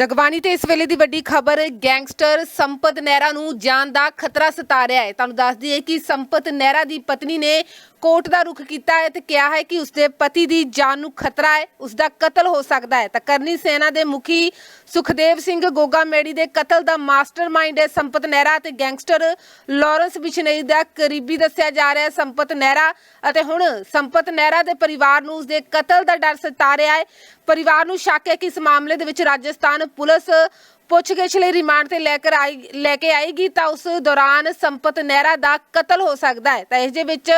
ਜਗਬਾਣੀ ਤੇ ਇਸ ਵੇਲੇ ਦੀ ਵੱਡੀ ਖਬਰ, ਗੈਂਗਸਟਰ ਸੰਪਤ ਨਹਿਰਾ ਨੂੰ ਜਾਨ ਦਾ ਖਤਰਾ ਸਤਾ ਰਿਹਾ ਹੈ। ਤੁਹਾਨੂੰ ਦੱਸ ਦਈਏ ਕਿ ਸੰਪਤ ਨਹਿਰਾ ਦੀ ਪਤਨੀ ਨੇ ਕੋਰਟ ਦਾ ਰੁਖ ਕੀਤਾ ਹੈ ਤੇ ਕਿਹਾ ਹੈ ਕਿ ਉਸਦੇ ਪਤੀ ਦੀ ਜਾਨ ਨੂੰ ਖਤਰਾ ਹੈ, ਉਸਦਾ ਕਤਲ ਹੋ ਸਕਦਾ ਹੈ। ਤਾਂ ਕਰਨੀ ਸੈਨਾ ਦੇ ਮੁਖੀ ਸੁਖਦੇਵ ਸਿੰਘ ਗੋਗਾ ਮੇੜੀ ਦੇ ਕਤਲ ਦਾ ਮਾਸਟਰਮਾਈਂਡ ਹੈ ਸੰਪਤ ਨਹਿਰਾ ਤੇ ਗੈਂਗਸਟਰ ਲਾਰੈਂਸ ਬਿਸ਼ਨਈ ਦਾ ਕਰੀਬੀ ਦੱਸਿਆ ਜਾ ਰਿਹਾ ਹੈ ਸੰਪਤ ਨਹਿਰਾ ਅਤੇ ਹੁਣ ਸੰਪਤ ਨਹਿਰਾ ਦੇ ਪਰਿਵਾਰ ਨੂੰ ਉਸਦੇ ਕਤਲ ਦਾ ਡਰ ਸਤਾ ਰਿਹਾ ਹੈ। ਪਰਿਵਾਰ ਨੂੰ ਸ਼ੱਕ ਹੈ ਕਿ ਇਸ ਮਾਮਲੇ ਦੇ ਵਿੱਚ ਰਾਜਸਥਾਨ ਪੁਲਿਸ ਪੁੱਛਗਿੱਛ ਲਈ ਰਿਮਾਂਡ ਤੇ ਲੈ ਕੇ ਆਈ, ਲੈ ਕੇ ਆਏਗੀ ਤਾਂ ਉਸ ਦੌਰਾਨ ਸੰਪਤ ਨਹਿਰਾ ਦਾ ਕਤਲ ਹੋ ਸਕਦਾ ਹੈ। ਤਾਂ ਇਸ ਦੇ ਵਿੱਚ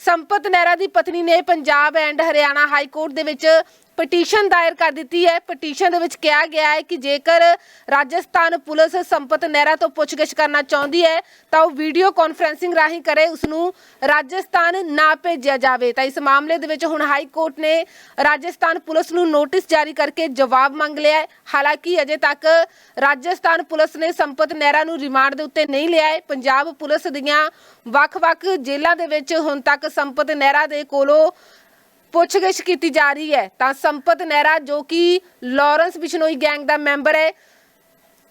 ਸੰਪਤ ਨਹਿਰਾ ਦੀ ਪਤਨੀ ਨੇ Punjab and Haryana high court ਦੇ ਵਿੱਚ ਪਟੀਸ਼ਨ ਦਾਇਰ ਕਰ ਦਿੱਤੀ ਹੈ। ਪਟੀਸ਼ਨ ਦੇ ਵਿੱਚ ਕਿਹਾ ਗਿਆ ਹੈ ਕਿ ਜੇਕਰ ਰਾਜਸਥਾਨ ਪੁਲਿਸ ਸੰਪਤ ਨਹਿਰਾ ਤੋਂ ਪੁੱਛਗਿੱਛ ਕਰਨਾ ਚਾਹੁੰਦੀ ਹੈ, ਤਾਂ ਉਹ ਵੀਡੀਓ ਕਾਨਫਰੈਂਸਿੰਗ ਰਾਹੀਂ ਕਰੇ ਉਸ ਨੂੰ ਰਾਜਸਥਾਨ ਨਾ ਭੇਜਿਆ ਜਾਵੇ। ਤਾਂ ਇਸ ਮਾਮਲੇ ਦੇ ਵਿੱਚ ਹੁਣ ਹਾਈ ਕੋਰਟ ਨੇ ਰਾਜਸਥਾਨ ਪੁਲਿਸ ਨੂੰ ਨੋਟਿਸ ਜਾਰੀ ਕਰਕੇ ਜਵਾਬ ਮੰਗ ਲਿਆ ਹੈ। ਹਾਲਾਂਕਿ ਅਜੇ ਤੱਕ ਰਾਜਸਥਾਨ ਪੁਲਿਸ ਨੇ ਸੰਪਤ ਨਹਿਰਾ ਨੂੰ ਰਿਮਾਂਡ ਦੇ ਉੱਤੇ ਨਹੀਂ ਲਿਆ ਹੈ। ਪੰਜਾਬ ਪੁਲਿਸ ਦੀਆਂ ਵੱਖ-ਵੱਖ ਜੇਲ੍ਹਾਂ ਦੇ ਵਿੱਚ ਹੁਣ ਤੱਕ ਸੰਪਤ ਨਹਿਰਾ ਦੇ ਕੋਲੋਂ ਪੁੱਛਗਿੱਛ ਕੀਤੀ ਜਾ ਰਹੀ ਹੈ। ਤਾਂ ਸੰਪਤ ਨਹਿਰਾ ਜੋ ਕਿ ਲਾਰੈਂਸ ਬਿਸ਼ਨੋਈ ਗੈਂਗ ਦਾ ਮੈਂਬਰ ਹੈ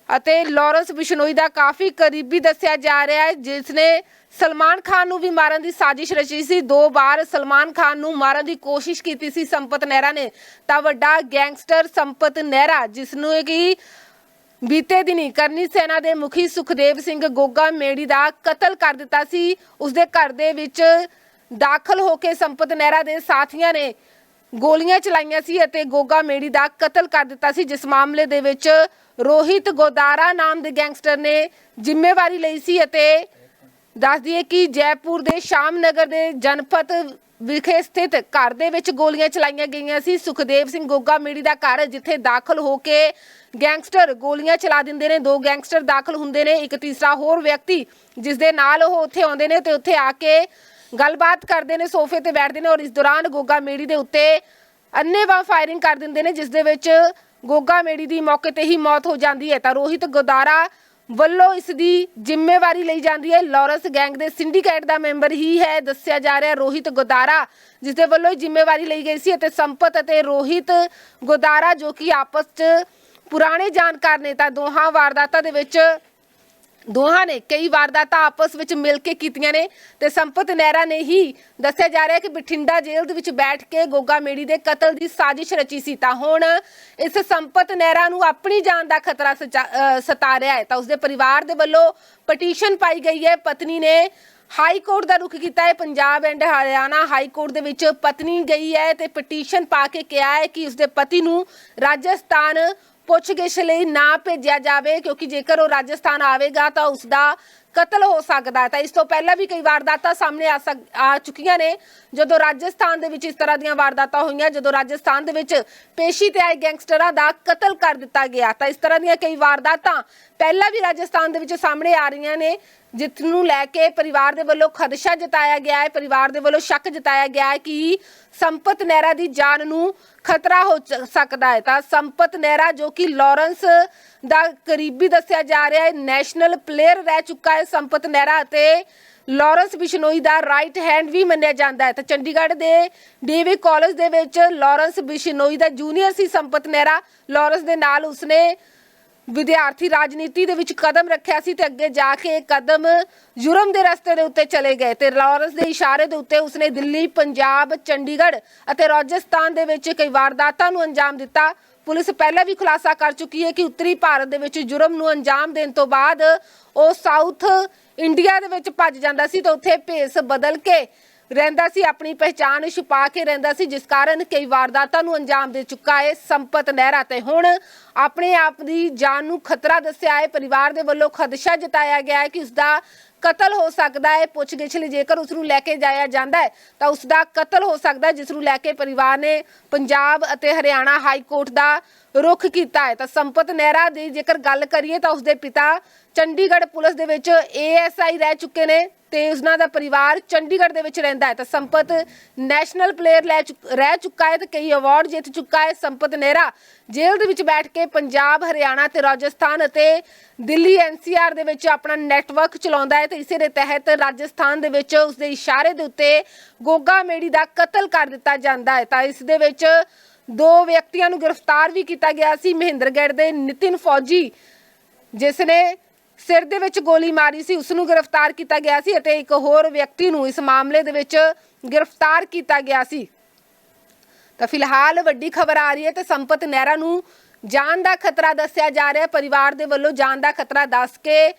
ਅਤੇ ਲਾਰੈਂਸ ਬਿਸ਼ਨੋਈ ਦਾ ਕਾਫੀ ਕਰੀਬੀ ਦੱਸਿਆ ਜਾ ਰਿਹਾ ਹੈ ਜਿਸ ਨੇ ਸਲਮਾਨ ਖਾਨ ਨੂੰ ਵੀ ਮਾਰਨ ਦੀ ਸਾਜ਼ਿਸ਼ ਰਚੀ ਸੀ। ਦੋ ਵਾਰ ਸਲਮਾਨ ਖਾਨ ਨੂੰ ਮਾਰਨ ਦੀ ਕੋਸ਼ਿਸ਼ ਕੀਤੀ ਸੀ ਸੰਪਤ ਨਹਿਰਾ ਨੇ। ਤਾਂ ਵੱਡਾ ਗੈਂਗਸਟਰ ਸੰਪਤ ਨਹਿਰਾ ਜਿਸ ਨੂੰ ਕਿ ਬੀਤੇ ਦਿਨੀ ਕਰਨੀ ਸੈਨਾ ਦੇ ਮੁਖੀ ਸੁਖਦੇਵ ਸਿੰਘ ਗੋਗਾ ਮੇੜੀ ਦਾ ਕਤਲ ਕਰ ਦਿੱਤਾ ਸੀ, ਉਸਦੇ ਘਰ ਦੇ ਵਿੱਚ ਦਾਖਲ ਹੋ ਕੇ ਸੰਪਤ ਨਹਿਰਾ ਦੇ ਸਾਥੀਆਂ ਨੇ ਗੋਲੀਆਂ ਚਲਾਈਆਂ ਸੀ ਅਤੇ ਗੋਗਾ ਮੇੜੀ ਦਾ ਕਤਲ ਕਰ ਦਿੱਤਾ ਸੀ, ਜਿਸ ਮਾਮਲੇ ਦੇ ਵਿੱਚ ਰੋਹਿਤ ਗੋਦਾਰਾ ਨਾਮ ਦੇ ਗੈਂਗਸਟਰ ਨੇ ਜ਼ਿੰਮੇਵਾਰੀ ਲਈ ਸੀ ਅਤੇ ਦੱਸ ਦਈਏ ਕਿ ਜੈਪੁਰ ਦੇ ਸ਼ਾਮਨਗਰ ਦੇ ਜਨਪਤ ਵਿਖੇ ਸਥਿਤ ਘਰ ਦੇ ਵਿੱਚ ਗੋਲੀਆਂ ਚਲਾਈਆਂ ਗਈਆਂ ਸੀ। ਸੁਖਦੇਵ ਸਿੰਘ ਗੋਗਾ ਮੇੜੀ ਦਾ ਘਰ ਜਿੱਥੇ ਦਾਖਲ ਹੋ ਕੇ ਗੈਂਗਸਟਰ ਗੋਲੀਆਂ ਚਲਾ ਦਿੰਦੇ ਨੇ, ਦੋ ਗੈਂਗਸਟਰ ਦਾਖਲ ਹੁੰਦੇ ਨੇ, ਇੱਕ ਤੀਸਰਾ ਹੋਰ ਵਿਅਕਤੀ ਜਿਸ ਦੇ ਨਾਲ ਉਹ ਉੱਥੇ ਆਉਂਦੇ ਨੇ ਤੇ ਉੱਥੇ ਆ ਕੇ ਗੱਲਬਾਤ ਕਰਦੇ ਨੇ, ਸੋਫੇ ਤੇ ਬੈਠਦੇ ਨੇ ਔਰ ਇਸ ਦੌਰਾਨ ਗੋਗਾ ਮੇੜੀ ਦੇ ਉੱਤੇ ਅੰਨੇਵਾਹ ਫਾਇਰਿੰਗ ਕਰ ਦਿੰਦੇ ਨੇ, ਜਿਸ ਦੇ ਵਿੱਚ ਗੋਗਾ ਮੇੜੀ ਦੀ ਮੌਕੇ ਤੇ ਹੀ ਮੌਤ ਹੋ ਜਾਂਦੀ ਹੈ। ਤਾਂ ਰੋਹਿਤ ਗੋਦਾਰਾ ਵੱਲੋਂ ਇਸ ਦੀ ਜ਼ਿੰਮੇਵਾਰੀ ਲਈ ਜਾਂਦੀ ਹੈ। ਲਾਰੈਂਸ ਗੈਂਗ ਦੇ ਸਿੰਡੀਕੇਟ ਦਾ ਮੈਂਬਰ ਹੀ ਹੈ, ਦੱਸਿਆ ਜਾ ਰਿਹਾ ਰੋਹਿਤ ਗੋਦਾਰਾ, ਜਿਸ ਦੇ ਵੱਲੋਂ ਇਹ ਜ਼ਿੰਮੇਵਾਰੀ ਲਈ ਗਈ ਸੀ ਅਤੇ ਸੰਪਤ ਅਤੇ ਰੋਹਿਤ ਗੋਦਾਰਾ ਜੋ ਕਿ ਆਪਸ 'ਚ ਪੁਰਾਣੇ ਜਾਣਕਾਰ ਨੇ, ਤਾਂ ਦੋਹਾਂ ਵਾਰਦਾਤਾਂ ਦੇ ਵਿੱਚ ਦੋਹਾਂ ਨੇ ਕਈ ਵਾਰਦਾਤਾਂ ਆਪਸ ਵਿੱਚ ਮਿਲ ਕੇ ਕੀਤੀਆਂ ਨੇ ਤੇ ਸੰਪਤ ਨਹਿਰਾ ਨੇ ਹੀ ਦੱਸਿਆ ਜਾ ਰਿਹਾ ਹੈ ਕਿ ਬਠਿੰਡਾ ਜੇਲ੍ਹ ਦੇ ਵਿੱਚ ਬੈਠ ਕੇ ਗੋਗਾ ਮੇੜੀ ਦੇ ਕਤਲ ਦੀ ਸਾਜ਼ਿਸ਼ ਰਚੀ ਸੀ। ਤਾਂ ਹੁਣ ਇਸ ਸੰਪਤ ਨਹਿਰਾ ਨੂੰ ਆਪਣੀ ਜਾਨ ਦਾ ਖਤਰਾ ਸਤਾ ਰਿਹਾ ਹੈ। ਤਾਂ ਉਸਦੇ ਪਰਿਵਾਰ ਦੇ ਵੱਲੋਂ ਪਟੀਸ਼ਨ ਪਾਈ ਗਈ ਹੈ। ਪਤਨੀ ਨੇ ਹਾਈ ਕੋਰਟ ਦਾ ਰੁਖ ਕੀਤਾ ਹੈ। Punjab and Haryana high court ਦੇ ਵਿੱਚ ਪਤਨੀ ਗਈ ਹੈ ਤੇ ਪਟੀਸ਼ਨ ਪਾ ਕੇ ਕਿਹਾ ਹੈ ਕਿ ਉਸਦੇ ਪਤੀ ਨੂੰ ਰਾਜਸਥਾਨ ਪੁੱਛਗਿੱਛ ਲਈ ਨਾ ਭੇਜਿਆ ਜਾਵੇ, ਕਿਉਂਕਿ ਜੇਕਰ ਉਹ ਰਾਜਸਥਾਨ ਆਵੇਗਾ ਤਾਂ ਉਸ ਦਾ ਕਤਲ ਹੋ ਸਕਦਾ ਹੈ। ਤਾਂ ਇਸ ਤੋਂ ਪਹਿਲਾਂ ਵੀ ਕਈ ਵਾਰਦਾਤਾਂ ਸਾਹਮਣੇ ਆ ਸਕ- ਆ ਚੁੱਕੀਆਂ ਨੇ। ਜਦੋਂ ਰਾਜਸਥਾਨ ਦੇ ਵਿੱਚ ਇਸ ਤਰ੍ਹਾਂ ਦੀਆਂ ਵਾਰਦਾਤਾਂ ਹੋਈਆਂ, ਜਦੋਂ ਰਾਜਸਥਾਨ ਦੇ ਵਿੱਚ ਪੇਸ਼ੀ ਤੇ ਆਏ ਗੈਂਗਸਟਰਾਂ ਦਾ ਕਤਲ ਕਰ ਦਿੱਤਾ ਗਿਆ, ਤਾਂ ਇਸ ਤਰ੍ਹਾਂ ਦੀਆਂ ਕਈ ਵਾਰਦਾਤਾਂ ਪਹਿਲਾਂ ਵੀ ਰਾਜਸਥਾਨ ਦੇ ਵਿੱਚ ਸਾਹਮਣੇ ਆ ਰਹੀਆਂ ਨੇ। ਜਿਸ ਨੂੰ ਲੈ ਕੇ ਪਰਿਵਾਰ ਦੇ ਵੱਲੋਂ ਖਦਸ਼ਾ ਜਤਾਇਆ ਗਿਆ ਹੈ, ਪਰਿਵਾਰ ਦੇ ਵੱਲੋਂ ਸ਼ੱਕ ਜਤਾਇਆ ਗਿਆ ਹੈ ਕਿ ਸੰਪਤ ਨਹਿਰਾ ਦੀ ਜਾਨ ਨੂੰ ਖਤਰਾ ਹੋ ਸਕਦਾ ਹੈ। ਤਾਂ ਸੰਪਤ ਨਹਿਰਾ ਜੋ ਕਿ ਲਾਰੈਂਸ ਦਾ ਕਰੀਬੀ ਦੱਸਿਆ ਜਾ ਰਿਹਾ ਹੈ, ਨੈਸ਼ਨਲ ਪਲੇਅਰ ਰਹਿ ਚੁੱਕਾ ਹੈ ਸੰਪਤ ਨਹਿਰਾ ਅਤੇ ਲਾਰੈਂਸ ਬਿਸ਼ਨੋਈ ਦਾ ਰਾਈਟ ਹੈਂਡ ਵੀ ਮੰਨਿਆ ਜਾਂਦਾ ਹੈ। ਤਾਂ ਚੰਡੀਗੜ੍ਹ ਦੇ ਡੀਵੀ ਕਾਲਜ ਦੇ ਵਿੱਚ ਲਾਰੈਂਸ ਬਿਸ਼ਨੋਈ ਦਾ ਜੂਨੀਅਰ ਸੀ ਸੰਪਤ ਨਹਿਰਾ, ਲਾਰੈਂਸ ਦੇ ਨਾਲ ਉਸਨੇ ਵਿਦਿਆਰਥੀ ਰਾਜਨੀਤੀ ਦੇ ਵਿੱਚ ਕਦਮ ਰੱਖਿਆ ਸੀ ਤੇ ਅੱਗੇ ਜਾ ਕੇ ਇਹ ਕਦਮ ਜੁਰਮ ਦੇ ਰਸਤੇ ਦੇ ਉੱਤੇ ਚਲੇ ਗਏ ਤੇ ਲਾਰੈਂਸ ਦੇ ਇਸ਼ਾਰੇ ਦੇ ਉੱਤੇ ਉਸਨੇ ਦਿੱਲੀ, ਪੰਜਾਬ, ਚੰਡੀਗੜ੍ਹ ਅਤੇ ਰਾਜਸਥਾਨ ਦੇ ਵਿੱਚ ਕਈ ਵਾਰਦਾਤਾਂ ਨੂੰ ਅੰਜਾਮ ਦਿੱਤਾ। ਪੁਲਿਸ ਪਹਿਲਾਂ ਵੀ ਖੁਲਾਸਾ ਕਰ ਚੁੱਕੀ ਹੈ ਕਿ ਉੱਤਰੀ ਭਾਰਤ ਦੇ ਵਿੱਚ ਜੁਰਮ ਨੂੰ ਅੰਜਾਮ ਦੇਣ ਤੋਂ ਬਾਅਦ ਉਹ ਸਾਊਥ ਇੰਡੀਆ ਦੇ ਵਿੱਚ ਭੱਜ ਜਾਂਦਾ ਸੀ ਤੇ ਉੱਥੇ ਭੇਸ ਬਦਲ ਕੇ ਰਹਿੰਦਾ ਸੀ, ਆਪਣੀ ਪਹਿਚਾਣ ਛੁਪਾ ਕੇ ਰਹਿੰਦਾ ਸੀ, ਜਿਸ ਕਾਰਨ ਕਈ ਵਾਰਦਾਤਾਂ ਨੂੰ ਅੰਜਾਮ ਦੇ ਚੁੱਕਾ ਹੈ ਸੰਪਤ ਨਹਿਰਾ ਤੇ। ਹੁਣ ਆਪਣੇ ਆਪ ਦੀ ਜਾਨ ਨੂੰ ਖਤਰਾ ਦੱਸਿਆ ਹੈ, ਪਰਿਵਾਰ ਦੇ ਵੱਲੋਂ ਖਦਸ਼ਾ ਜਤਾਇਆ ਗਿਆ ਹੈ ਕਿ ਉਸ ਦਾ ਕਤਲ ਹੋ ਸਕਦਾ ਹੈ। ਪੁੱਛਗਿੱਛ ਲਈ ਜੇਕਰ ਉਸ ਨੂੰ ਲੈ ਕੇ ਜਾਇਆ ਜਾਂਦਾ ਹੈ, ਤਾਂ ਉਸ ਦਾ ਕਤਲ ਹੋ ਸਕਦਾ ਹੈ, ਜਿਸ ਨੂੰ ਲੈ ਕੇ ਪਰਿਵਾਰ ਨੇ ਪੰਜਾਬ ਅਤੇ ਹਰਿਆਣਾ ਹਾਈ ਕੋਰਟ ਦਾ ਰੁਖ ਕੀਤਾ ਹੈ। ਤਾਂ ਸੰਪਤ ਨਹਿਰਾ ਦੀ ਜੇਕਰ ਗੱਲ ਕਰੀਏ, ਤਾਂ ਉਸਦੇ ਪਿਤਾ ਚੰਡੀਗੜ੍ਹ ਪੁਲਿਸ ਦੇ ਵਿੱਚ ਏਐਸਆਈ ਰਹਿ ਚੁੱਕੇ ਨੇ। ਤੇ ਉਹਨਾਂ ਦਾ ਪਰਿਵਾਰ ਚੰਡੀਗੜ੍ਹ ਦੇ ਵਿੱਚ ਰਹਿੰਦਾ ਹੈ। ਤਾਂ ਸੰਪਤ ਨੈਸ਼ਨਲ ਪਲੇਅਰ ਲੈ ਚੁੱਕ- ਰਹਿ ਚੁੱਕਾ ਹੈ ਤੇ ਕਈ ਅਵਾਰਡ ਜਿੱਤ ਚੁੱਕਾ ਹੈ ਸੰਪਤ ਨਹਿਰਾ। ਜੇਲ੍ਹ ਦੇ ਵਿੱਚ ਬੈਠ ਕੇ ਪੰਜਾਬ, ਹਰਿਆਣਾ ਤੇ ਰਾਜਸਥਾਨ ਅਤੇ ਦਿੱਲੀ ਐਨਸੀਆਰ ਦੇ ਵਿੱਚ ਆਪਣਾ ਨੈਟਵਰਕ ਚਲਾਉਂਦਾ ਹੈ ਤੇ ਇਸੇ ਦੇ ਤਹਿਤ ਰਾਜਸਥਾਨ ਦੇ ਵਿੱਚ ਉਸਦੇ ਇਸ਼ਾਰੇ ਦੇ ਉੱਤੇ ਗੋਗਾ ਮੇੜੀ ਦਾ ਕਤਲ ਕਰ ਦਿੱਤਾ ਜਾਂਦਾ ਹੈ। ਤਾਂ ਇਸ ਦੇ ਵਿੱਚ ਦੋ ਵਿਅਕਤੀਆਂ ਨੂੰ ਗ੍ਰਿਫਤਾਰ ਵੀ ਕੀਤਾ ਗਿਆ ਸੀ। ਮਹਿੰਦਰਗੜ੍ਹ ਦੇ ਨਿਤਿਨ ਫੌਜੀ, ਜਿਸ ਨੇ ਸਿਰ ਦੇ ਵਿੱਚ ਗੋਲੀ ਮਾਰੀ ਸੀ ਉਸ ਨੂੰ ਗ੍ਰਿਫਤਾਰ ਕੀਤਾ ਗਿਆ ਸੀ ਅਤੇ ਇੱਕ ਹੋਰ ਵਿਅਕਤੀ ਨੂੰ ਇਸ ਮਾਮਲੇ ਦੇ ਵਿੱਚ ਗ੍ਰਿਫਤਾਰ ਕੀਤਾ ਗਿਆ ਸੀ। ਤਾਂ ਫਿਲਹਾਲ ਵੱਡੀ ਖਬਰ ਆ ਰਹੀ ਹੈ ਤੇ ਸੰਪਤ ਨਹਿਰਾ ਨੂੰ ਜਾਨ ਦਾ ਖਤਰਾ ਦੱਸਿਆ ਜਾ ਰਿਹਾ ਹੈ। ਪਰਿਵਾਰ ਦੇ ਵੱਲੋਂ ਜਾਨ ਦਾ ਖਤਰਾ ਦੱਸ ਕੇ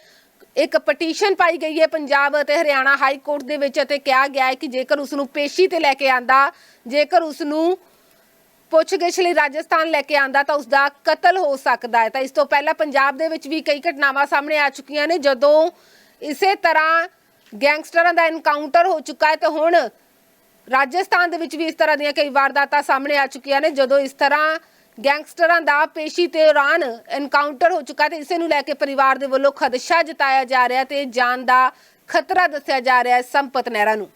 ਇੱਕ ਪਟੀਸ਼ਨ ਪਾਈ ਗਈ ਹੈ ਪੰਜਾਬ ਅਤੇ ਹਰਿਆਣਾ ਹਾਈ ਕੋਰਟ ਦੇ ਵਿੱਚ ਅਤੇ ਕਿਹਾ ਗਿਆ ਹੈ ਕਿ ਜੇਕਰ ਉਸ ਨੂੰ ਪੇਸ਼ੀ ਤੇ ਲੈ ਕੇ ਆਂਦਾ, ਜੇਕਰ ਉਸ ਨੂੰ ਪੁੱਛਗਿੱਛ ਲਈ ਰਾਜਸਥਾਨ ਲੈ ਕੇ ਆਂਦਾ ਤਾਂ ਉਸ ਦਾ ਕਤਲ ਹੋ ਸਕਦਾ ਹੈ। ਤਾਂ ਇਸ ਤੋਂ ਪਹਿਲਾਂ ਪੰਜਾਬ ਦੇ ਵਿੱਚ ਵੀ ਕਈ ਘਟਨਾਵਾਂ ਸਾਹਮਣੇ ਆ ਚੁੱਕੀਆਂ ਨੇ। ਜਦੋਂ ਇਸੇ ਤਰ੍ਹਾਂ ਗੈਂਗਸਟਰਾਂ ਦਾ ਐਨਕਾਊਂਟਰ ਹੋ ਚੁੱਕਾ ਹੈ ਤੇ ਹੁਣ ਰਾਜਸਥਾਨ ਦੇ ਵਿੱਚ ਵੀ ਇਸ ਤਰ੍ਹਾਂ ਦੀਆਂ ਕਈ ਵਾਰਦਾਤਾਂ ਸਾਹਮਣੇ ਆ ਚੁੱਕੀਆਂ ਨੇ। ਜਦੋਂ ਇਸ ਤਰ੍ਹਾਂ ਗੈਂਗਸਟਰਾਂ ਦਾ ਪੇਸ਼ੀ ਤੇ ਦੌਰਾਨ ਐਨਕਾਊਂਟਰ ਹੋ ਚੁੱਕਾ ਤੇ ਇਸੇ ਨੂੰ ਲੈ ਕੇ ਪਰਿਵਾਰ ਦੇ ਵੱਲੋਂ ਖਦਸ਼ਾ ਜਤਾਇਆ ਜਾ ਰਿਹਾ ਤੇ ਜਾਨ ਦਾ ਖਤਰਾ ਦੱਸਿਆ ਜਾ ਰਿਹਾ ਹੈ ਸੰਪਤ ਨਹਿਰਾ ਨੂੰ।